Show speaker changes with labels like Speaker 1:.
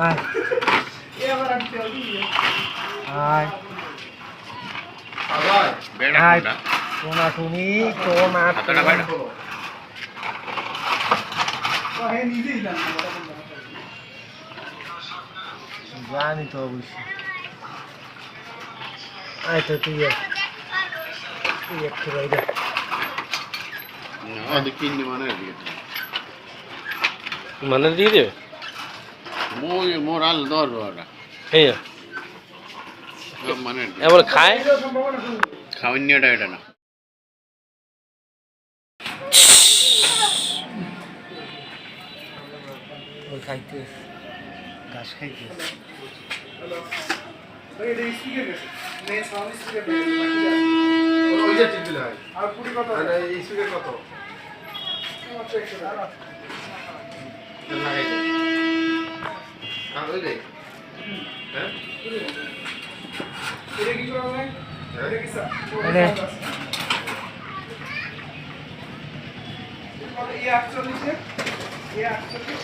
Speaker 1: আয়। আয়। আয়। টোনা
Speaker 2: হাতটা বাইরে।
Speaker 1: জানি তো অবশ্যই আয় তো তুই তুই একটু বাইরে।
Speaker 2: না, ওদের কিন্নি মানে এদিকে।
Speaker 3: মানে দিয়ে দেবে
Speaker 2: মই মোর আল ধরবো ওরা
Speaker 3: এই
Speaker 2: সব মানে এদিকে।
Speaker 3: এবার খায়
Speaker 2: খাওয়ানিয়াটা এটা না
Speaker 1: ওই খাইতে ঘাস খাইতে এনে।
Speaker 4: এই আটচল্লিশে এই আটচল্লিশ।